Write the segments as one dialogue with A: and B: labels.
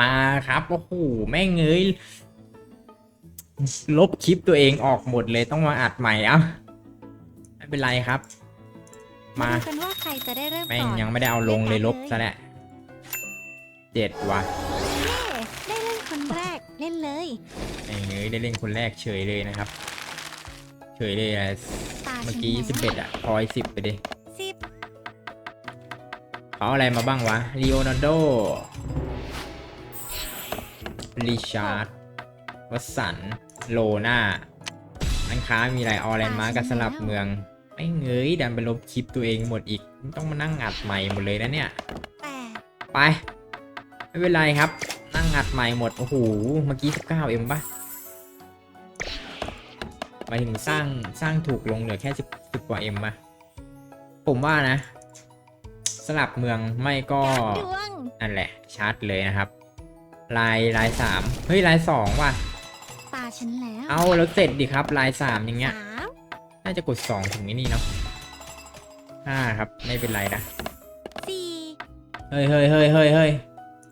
A: มาครับโอ้โหแม่งเอ้ยลบคลิปตัวเองออกหมดเลยต้องมาอัดใหม่เอ้าไม่เป็นไรครับ มา
B: ดูกันว่าใครจะได้เริ่ม
A: แม่ง
B: ก่อน
A: ยังไม่ได้เอาลงเลยลบซะแล้วเจ็ดว่ะ
B: เย้ได้เล่นคนแรกเล่นเลย
A: แม่งเอ้ยได้เล่นคนแรกเฉยเลยนะครับ เฉยเลยอะ
B: ตา
A: เมื่อ
B: ฉัน
A: กี้
B: แล้ว
A: สิบเอ็ดอะพอยสิบไปดิ
B: สิบ
A: เขาเอาอะไรมาบ้างวะลีโอนาร์โด ริชาร์ดวัตสัน โลนาอันค้ามีอะไรออแลนด์มาร์กับสลับเมือง ไม่เงยดันไปลบคลิปตัวเองหมดอีก ต้องมานั่งอัดใหม่หมดเลยนะเนี่ย
B: แปด
A: ไป ไม่เป็นไรครับ นั่งอัดใหม่หมด โอ้โห เมื่อกี้19เอ็มปะหมายถึงสร้างสร้างถูกลงเหลือแค่10 10กว่าเอ็มปะผมว่านะ สลับเมืองไม่ก็
B: การดวง
A: นั่นแหละชาร์จเลยนะครับ ลายลายสามเฮ้ยลายสองว่ะ
B: ตาฉันแล้ว
A: เอาแล้วเสร็จดิครับลายสามอย่างเงี้ย
B: สาม
A: น่าจะกดสองถึงไอ้นี่เนาะห้าครับไม่เป็นไรนะ
B: สี่
A: เฮ้ยเฮ้ยเฮ้ยเฮ้ยเฮ้ย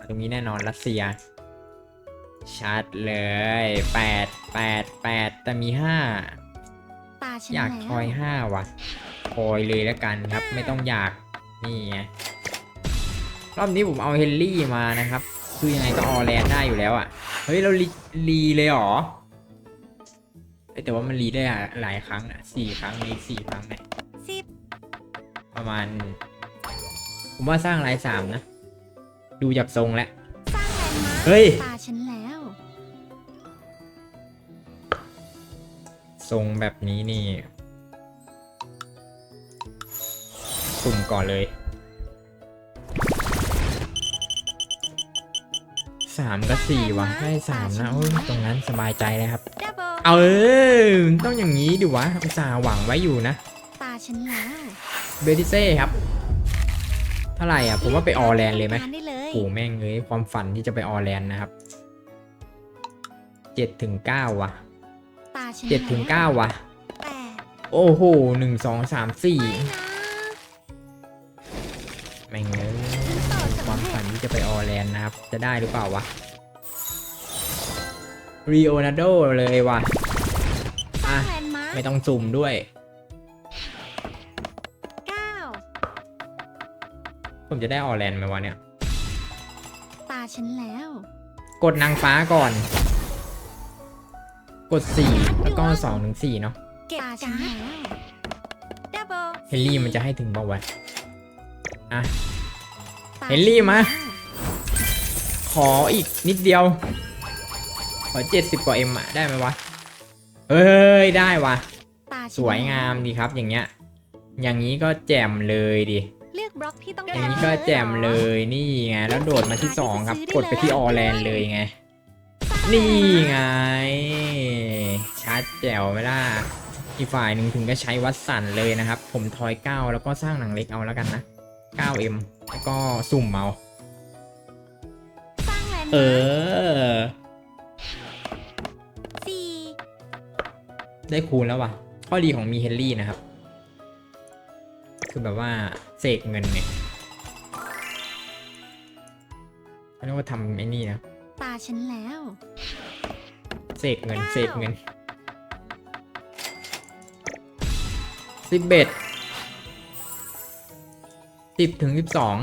A: ตรงนี้แน่นอนรัสเซีย ชัดเลยแปดแปดแปดแต่มีห้า
B: ตาฉัน
A: อยาก
B: แล้ว
A: ทอยห้าว่ะทอยเลยแล้วกันครับ ไม่ต้องอยาก นี่ไง รอบนี้ผมเอาเฮนรี่มานะครับ คือยังไงก็ออแลนด์ได้อยู่แล้วอะ่ะ เฮ้ย เรารีรีเลยเหรอเอ้ยแต่ว่ามันรีได้หลายครั้งอะสี่ครั้งรีสี่ครั้งเนี่ย
B: สิบ
A: ประมาณ ผมว่าสร้างลายสามนะ ดูจากทรงแล้ว
B: สร้างแลนด์มาร์ค
A: เฮ้ย
B: ตาฉันแล้ว
A: ทรงแบบนี้นี่สุ่มก่อนเลย สามกับสี่วะให้สามนะโอ้ยตรงนั้นสบายใจเลยครับ
B: ดับเบิล
A: เอาเออต้องอย่างนี้ดิวะอุตส่าห์หวังไว้อยู่นะ
B: ตาฉันแล้ว
A: เบติเซ่ครับเท่าไหร่อะผมว่าไปออแลนด์เลยไหม
B: ทำการได้เลย
A: โอ้แม่งเอ้ยความฝันที่จะไปออแลนด์นะครับเจ็ดถึงเก้าวะ
B: ตาฉัน
A: เจ็ดถึงเก้าวะ
B: แปด
A: โอ้โหหนึ่งสองสามสี่
B: ไม่นะ
A: แม่งเอ้ยความฝัน ที่จะไปออแลนด์นะครับ จะได้หรือเปล่าวะรีโอนาโดเลยวะ
B: สร้า
A: อะ
B: งแลนด์มาร์ค
A: ไม่ต้องสุ่มด้วย
B: เก้า
A: ผมจะได้ออแลนด์ไหมวะเนี่ย
B: ตาฉันแล้ว
A: กดนางฟ้าก่อน กด 4 แล้วก็2ถึง4เนาะ
B: เก็บฉันแล้วดับเบิล
A: เฮนรี่มันจะให้ถึงเปล่าวะอะ
B: ตา
A: เฮนรี่มา
B: ฉันแล้ว
A: ขออีกนิดเดียว ขอ70กว่า M อะได้ไหมวะเฮ้ย ได้วะ
B: ตาฉัน
A: สวยงามดีครับอย่างเงี้ย อย่างนี้ก็แจ่มเลยดิ
B: เลือกบล็อกที่ต้อง
A: อ
B: การ
A: ย่างนี้ก็แจ่มเลยนี่ไงแล้วโดดมาที่2ครับ กดไปที่ออแลนด์เลยไง นี่ไง ชัดแจ๋วไหมล่ะอีกฝ่ายหนึ่งถึงก็ใช้วัดสันเลยนะครับ ผมทอย 9 แล้วก็สร้างหนังเล็กเอาแล้วกันนะ 9M แล้วก็สุ่มเอา
B: สร้างแลนด์
A: เอ
B: มาร์ค
A: อ
B: สี่
A: ได้คูณแล้วว่ะ ข้อดีของมีเฮนรี่นะครับ คือแบบว่าเสกเงินเนี่ยเขาเรียกว่าทำไอ้นี่นะ
B: ตาฉันแล้ว
A: เสกเงิน เสกเงินสิบเอ็ดสิบถึงสิบสอง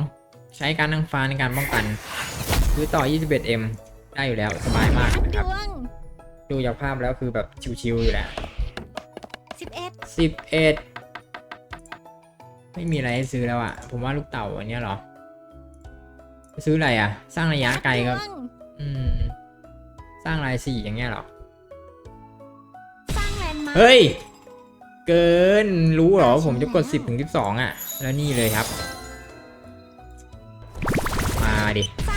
A: ใช้การนางฟ้าในการป้องกัน ซื้อต่อ 21M ได้อยู่แล้วสบายมาก
B: การ
A: นะ
B: ด
A: ครับ
B: วง
A: ดูจากภาพแล้วคือแบบชิวๆอยู่แล้ว
B: สิบเอ็ด
A: สิบเอ็ดไม่มีอะไรให้ซื้อแล้วอะผมว่าลูกเต่าอันเนี้ยเหรอ ซื้ออะไรอะสร้างระยะไกลก็
B: ดวง
A: อืม สร้างลายสี่อย่างเงี้ยเหรอ
B: สร้างแลนด์มาร์ค
A: เฮ้ย เกินรู้เหรอผมจะกดสิบถึงสิบสองอะแล้วนี่เลยครับ มาดิ
B: สร้าง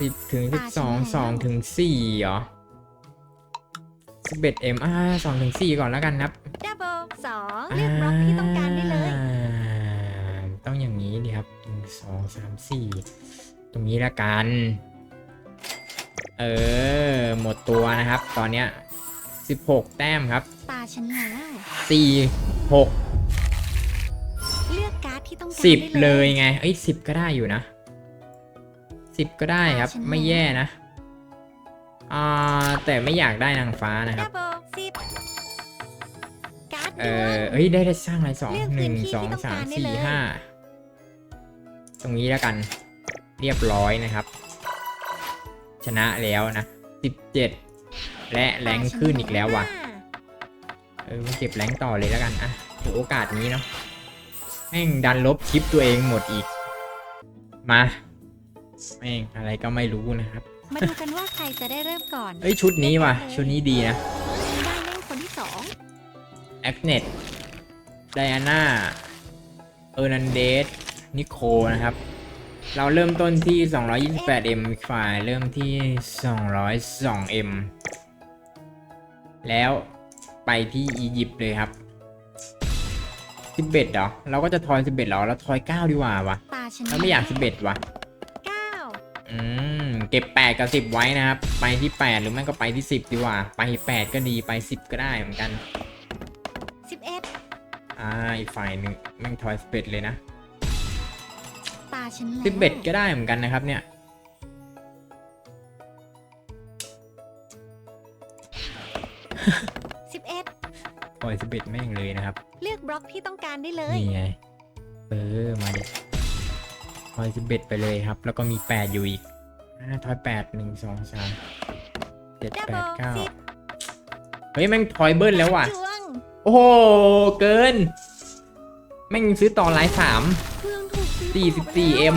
A: สิบถึงสิบสองสองถึงสี่เหรอสิบเอ็ดเอ็มอ่าสองถึงสี่ก่อนแล้วกันครับ
B: ดับเบิลสองเลือกบล็อกที่ต้องการได้เลย
A: อ่าต้องอย่างนี้ดีครับหนึ่งสองสามสี่ตรงนี้ละกัน เออ หมดตัวนะครับ ตอนเนี้ยสิบหกแต้มครับ
B: ตาฉันแล้ว
A: สี่หก
B: เลือกการ์ดที่ต้องการ
A: สิบ
B: ได้
A: เลยไง เอ้ยสิบก็ได้อยู่นะ สิบก็ได้ครับ
B: ฉัน
A: ไม่แย่นะอ่าแต่ไม่อยากได้นางฟ้านะครับ
B: ดับเบิลสิบการ์ด
A: เอ
B: ดว
A: องเอ้ยได้ได้สร้างอะไรสอง
B: เลือก
A: หนึ่ง
B: พื้นที่
A: สอง
B: ที่ต้อง
A: สาม
B: การได้
A: สี่
B: เลย
A: ห้าตรงนี้แล้วกัน เรียบร้อยนะครับ ชนะแล้วนะสิบเจ็ดและแรงขึ้นอีกแล้วว่ะ เออมาเก็บแรงต่อเลยแล้วกันอะถือโอกาสนี้เนาะแม่งดันลบคลิปตัวเองหมดอีก มา แม่งอะไรก็ไม่รู้นะครับ
B: มาดูกันว่าใครจะได้เริ่มก่อน
A: เอ้ยชุดนี้ว่ะ ชุดนี้ดีนะ
B: ได้เล่นคนที่สอง
A: แอคเนตไดอาน่า เออร์นันเดส นิโคนะครับ เราเริ่มต้นที่ 228M อีกฝ่ายเริ่มที่ 202M แล้วไปที่อียิปต์เลยครับ 11เหรอ เราก็จะทอย 11เหรอ เราทอย 9 ดีกว่าวะ
B: ตาฉัน
A: เราไม่อยาก 11วะ
B: เก้า
A: อืม เก็บ 8 กับ 10 ไว้นะครับ ไปที่ 8 หรือไม่ก็ไปที่ 10 ดีกว่า ไป 8 ก็ดีไป 10 ก็ได้เหมือนกัน
B: สิบเอ็ด
A: อ่าอีกฝ่ายหนึ่งแม่งทอย11เลยนะ
B: ตาฉันแล้ว
A: สิบเอ็ดก็ได้เหมือนกันนะครับเนี่ย
B: สิบเอ็ด
A: ปล่อยสิบเอ็ดแม่งเลยนะครับ
B: เลือกบล็อกที่ต้องการได้เลย
A: นี่ไง เออ มาดิ ปล่อยสิบเอ็ดไปเลยครับ แล้วก็มีแปดอยู่อีกอ่าทอยแปดหนึ่งสองสามเจ็ด
B: ดับ
A: แป
B: เบิ
A: ด
B: ล
A: เก้า
B: สิบ
A: เฮ้ยแม่งทอยเบิ้ลแล้วว่ะ
B: จวง
A: โอ้โห เกิน แม่งซื้อต่อไลน์สาม
B: เพื่องถูกซื้อ
A: สี่สิบสี่เอ็ม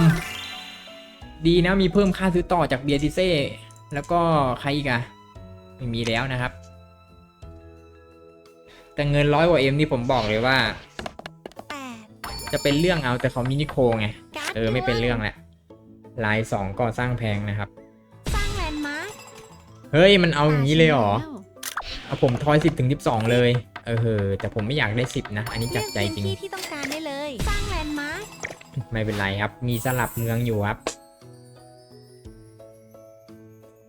A: ดีนะมีเพิ่มค่าซื้อต่อจากเบียร์ติเซ่แล้วก็ใครอีกอะไม่มีแล้วนะครับ แต่เงินร้อยกว่าเอ็มนี่ผมบอกเลยว่า
B: แปด
A: จะเป็นเรื่องเอาแต่เขามินิโคไง
B: การ์ด
A: เออไม่เป็น
B: ดว
A: เรื่องแหละลายสองก็สร้างแพงนะครับ
B: สร้างแลนด์มาร์ค
A: เฮ้ยมันเอาอย่างนี้เลยเหรอ
B: ตาฉันแล้ว
A: เอาผมทอยสิบถึงสิบสองเลย เออเฮอแต่ผมไม่อยากได้สิบนะ อันนี้จับใจจริง
B: เลือกพื้นที่ที่ต้องการได้เลย สร้างแลนด์มาร์ค
A: ไม่เป็นไรครับ มีสลับเมืองอยู่ครับ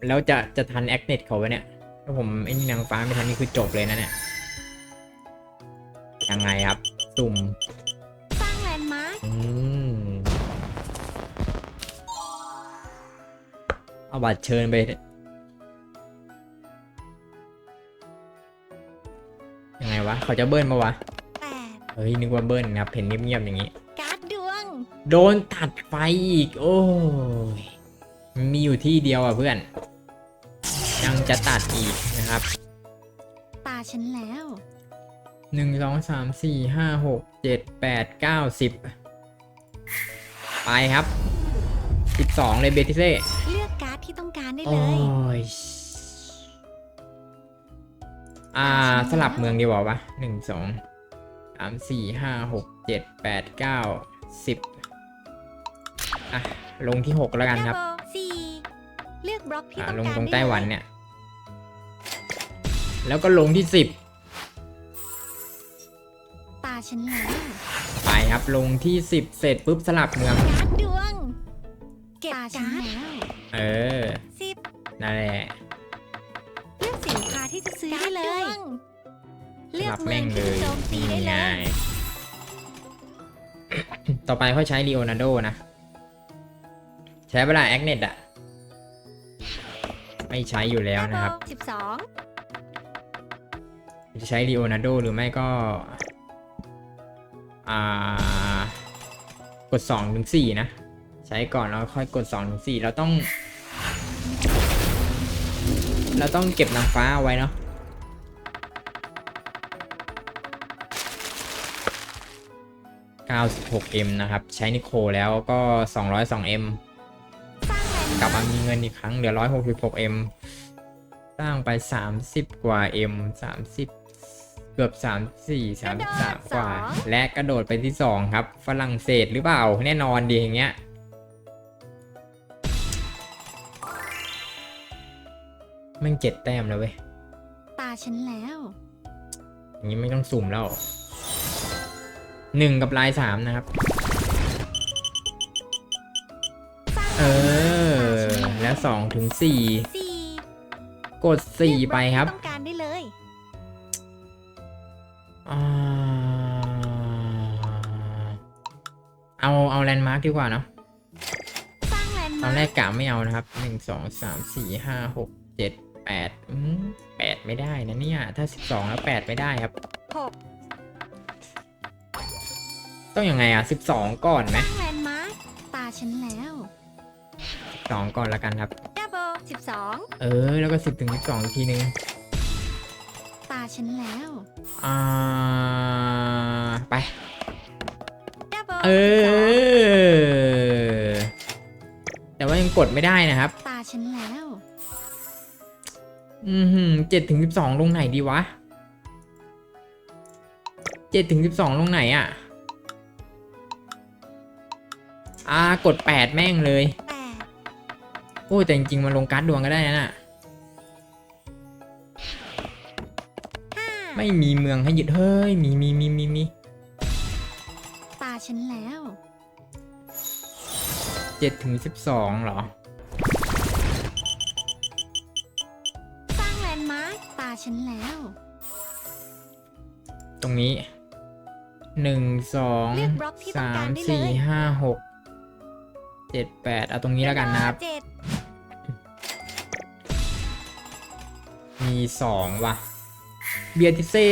A: แล้วจะจะทันแอคเน็ตเขาไว้เนี่ยถ้าผมไอ้นี่นางฟ้าไม่ทันนี่คือจบเลยนะเนี่ยยังไงครับ สุ่ม เอาบัตรเชิญไปยังไงวะ เขาจะเบิ้ลมาวะ
B: แปด
A: เฮ้ย นึกว่าเบิ้ลนะครับ เห็นเงียบๆอย่างนี้
B: การ์ดดวง
A: โดนตัดไฟอีก โอ้ยมันมีอยู่ที่เดียวอะเพื่อน ยังจะตัดอีกนะครับ
B: ตาฉันแล้ว
A: หนึ่งสองสามสี่ห้าหกเจ็ดแปดเก้าสิบไปครับสิบสองเลยเบติเซ่
B: เลือกการ์ดที่ ต้องการได้
A: โอ้
B: เลย
A: ยอ่า สลับเมืองดีกว่าวะหนึ่งสองสามสี่ห้าหกเจ็ดแปดเก้าสิบอะ ลงที่หกแล้วกันครับ
B: ดับเบิลสี่เลือกบล็อกที่
A: อ่า
B: ต้อง
A: ล
B: กางร
A: ตรง
B: ได้
A: ไต้หวัน
B: เลย
A: เนี่ย แล้วก็ลงที่สิบ
B: ตาฉันแล้ว
A: ไปครับ ลงที่สิบเสร็จปุ๊บสลับเมือง
B: การ์ดดวง เก็บการ์ดแล้ว
A: เออ
B: สิบ
A: นั่นแหละ
B: เลือกสินค้าที่จะซื้อได้เลย
A: ส
B: เลือก
A: ลับ
B: เมื
A: แม่
B: อง
A: งเล
B: ที่จะ
A: ย
B: โจมตี
A: นี่
B: ได้เล
A: ไง
B: ย
A: ต่อไปค่อยใช้ลีโอนาร์โดนะ ใช้เวลาแอคเน็ตอะไม่ใช้อยู่แล้วนะครับ
B: สิบสอง
A: จะใช้ลีโอนาร์โดหรือไม่ก็ อ่า กด2ถึง4นะ ใช้ก่อนแล้วค่อยกด2ถึง4เราต้อง เราต้องเก็บนางฟ้าเอาไว้เนาะ 96M นะครับ ใช้นิโคแล้วก็ 202M
B: สร้างแลนด์
A: กลับ
B: มา
A: มามีเงินอีกครั้งเหลือ 166M สร้างไป 30 กว่า M 30 เกือบ 34 33 กว่า และกระโดดไปที่ 2 ครับ ฝรั่งเศสหรือเปล่า แน่นอนดีอย่างเงี้ย แม่งเจ็ดแต้มแล้วเว้ย
B: ตาฉันแล้ว
A: อย่างนี้ไม่ต้องสุ่มแล้วหนึ่งกับลายสามนะครับ
B: สร้าง
A: เออ แล้วสองถึงสี่
B: สี่
A: กดสี่ไปครับ
B: เลือกบล็อกที่ต้องการได้เลย
A: อ่าเอาเอาแลนด์มาร์กดีกว่าเนาะ
B: สร้างแลนด์
A: ตอนแร
B: มะ
A: กกะไม่เอานะครับหนึ่งสองสามสี่ห้าหกเจ็ด แปดอืมแปดไม่ได้นะเนี่ย ถ้าสิบสองแล้วแปดไม่ได้ครับ
B: หก
A: ต้องยังไงอะสิบสองก่อนไหม
B: สร้างแลนด์มาร์คตาฉันแล้ว
A: สองก่อนละกันครับ
B: ดับเบิลสิบสอง
A: เออ แล้วก็สิบถึงสิบสองอีกทีนึง
B: ตาฉันแล้ว
A: อ่า ไป
B: ดับเบิล
A: เอ
B: สิบสอง
A: อแต่ว่ายังกดไม่ได้นะครับ
B: ตาฉันแล้ว
A: อืมเจ็ดถึงสิบสองลงไหนดีวะเจ็ดถึงสิบสองลงไหนอะ อ่ากดแปดแม่งเลย
B: แปด
A: โอ้ยแต่จริงๆมันลงการ์ดดวงก็ได้นะน่ะ
B: ห้า
A: ไม่มีเมืองให้ยึดเฮ้ย มีมีมีมีมี
B: ตาฉันแล้ว
A: เจ็ดถึงสิบสองเหรอ
B: ฉันแล้ว
A: ตรงนี้หนึ่งสอง
B: เลือกบล็อกที่ต้อง
A: สา
B: การ
A: ม
B: ได้เล
A: สี่
B: ย
A: ห้าหกเจ็ดแปดเอาตรงนี้แล้วกันนะครับ
B: เจ็ด
A: มีสองว่ะ เบียร์ติเซ่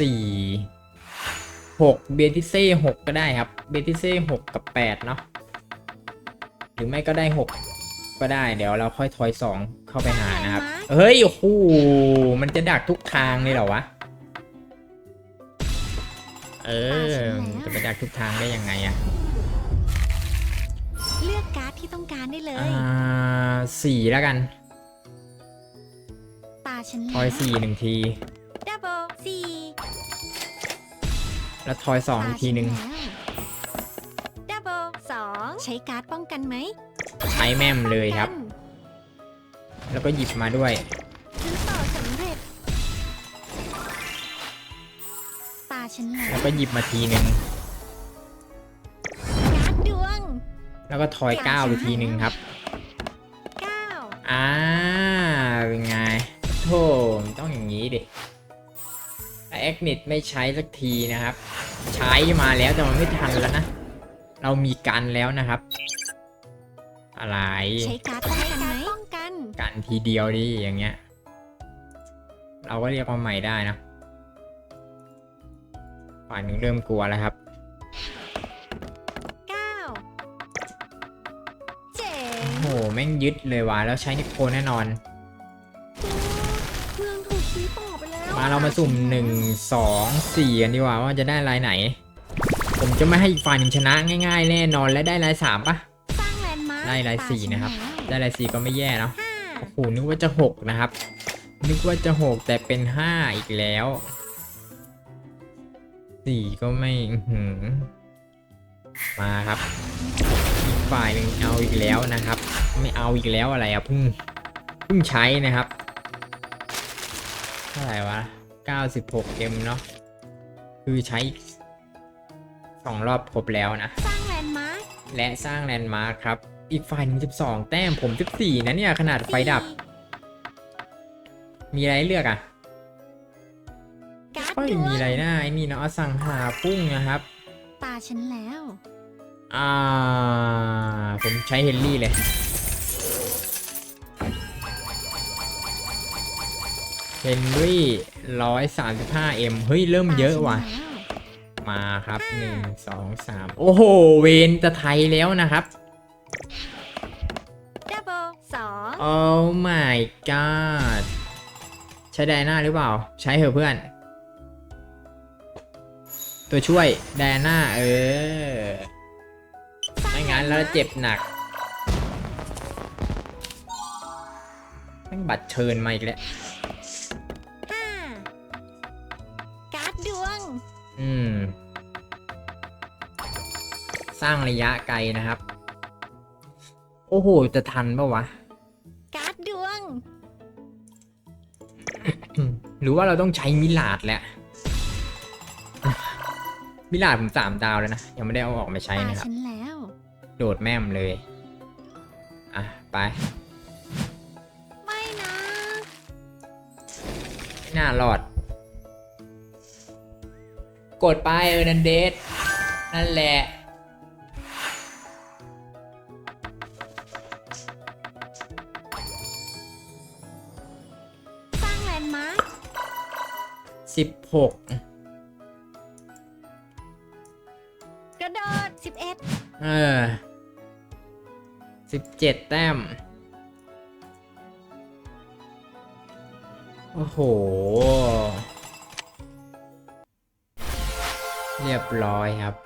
A: สี่หกเบียร์ติเซ่หกก็ได้ครับ เบียร์ติเซ่หกกับแปดเนาะหรือไม่ก็ได้หก ก็ได้ เดี๋ยวเราค่อยทอยสองเข้าไปหานะครับ เฮ้ยโอ้โหมันจะดักทุกทางเลยเหรอวะ เออมันจะไปดักทุกทางได้ยังไงอะ
B: เลือกการ์ดที่ต้องการได้เลย
A: อ่าสี่แล้วกัน
B: ตาฉัน
A: ทอยสี่หนึ่งที
B: ดับเบิลสี่
A: แล้วทอยสองอีกทีหนึ่ง
B: ดับเบิลสอง ใช้การ์ดป้องกันไหม
A: ใช้แม่มเลยครับ
B: ป้องกัน
A: แล้วก็หยิบมาด้วย
B: ซื้อต่อสำเร็จ ตาฉันแล้ว
A: แล้วก็หยิบมาทีหนึ่ง
B: การ์ดดวง
A: แล้วก็ทอยเก้าไปทีหนึ่งครับ
B: เก้า
A: อ่าเป็นไงโธ่มันต้องอย่างนี้ดิแอคนิตไม่ใช้สักทีนะครับ ใช้มาแล้วแต่มันไม่ทันแล้วนะ เรามีกันแล้วนะครับ อะไร
B: ใช้การ์ดป้องกันไหมป้องกัน
A: กันทีเดียวดิอย่างเงี้ย เราก็เรียกว่าใหม่ได้นะฝ่ายหนึ่งเริ่มกลัวแล้วครับ
B: เก้าเจ๋ง
A: โอ้โหแม่งยึดเลยว่ะแล้วใช้นิโคแน่นอน
B: เมืองถูกซื้อต่อไปแล้ว
A: มาเรามาสุ่มหนึ่งสองสี่กันดีกว่าว่าจะได้ลายไหน ผมจะไม่ให้อีกฝ่ายหนึ่งชนะง่ายๆ แน่นอนและได้ลายสามปะ
B: สร้างแลนด์มาร์ค
A: ได้ลายสี่นะครับ ได้ลายสี่ก็ไม่แย่เนาะ
B: ห้า
A: โอ้โหนึกว่าจะหกนะครับ นึกว่าจะหกแต่เป็นห้าอีกแล้วสี่ก็ไม่อื้อหือมาครับ อีกฝ่ายหนึ่งเอาอีกแล้วนะครับ ไม่เอาอีกแล้วอะไรอะเพิ่งเพิ่งใช้นะครับเท่าไหร่วะ96เอ็มเนาะคือใช้ สองรอบครบแล้วนะ
B: สร้างแลนด์มาร์ค
A: และสร้างแลนด์มาร์คครับ อีกฝ่ายหนึ่ง12แต้มผม14นะเนี่ย ขนาดไฟดับ มีอะไรให้เลือกอะ
B: การ์ด
A: ก็
B: ดวง
A: มีอะไรนะไอ้นี่เนาะอสังหาพุ่งนะครับ
B: ตาฉันแล้ว
A: อ่า ผมใช้เฮนรี่เลย เฮนรี่ร้อยสามสิบห้าเอ็มเฮ้ย เริ่มเยอะว่ะ
B: ตาฉันแล้ว
A: มาครับหนึ่งสองสามโอ้โห เวนจะไทยแล้วนะครับ
B: ดับเบิลสอง
A: โอ้ my god ใช้ไดอาน่าหรือเปล่า ใช้เหอะเพื่อน ตัวช่วยไดอาน่าเออ ไม่งั้นแล้วเจ็บหนักแม่งบัตรเชิญมาอีกแล้ว อืม สร้างระยะไกลนะครับ โอ้โห จะทันปะวะ
B: การ์ดดวง
A: อืมหรือว่าเราต้องใช้มิลาดแหละ มิลาดผมสามดาวแล้วนะ ยังไม่ได้เอาออกมาใช้
B: ตา
A: นะครับ
B: ฉันแล้ว
A: โดดแม่มเลย อะ ไป
B: ไม่นะ
A: ไม่น่ารอด กดไปเออนันเดสนั่นแหละ
B: สร้างแลนด์มาร์ค
A: สิบหก
B: กระโดดสิบเอ็ด
A: เออสิบเจ็ดแต้ม โอ้โห รียบร้อยครับ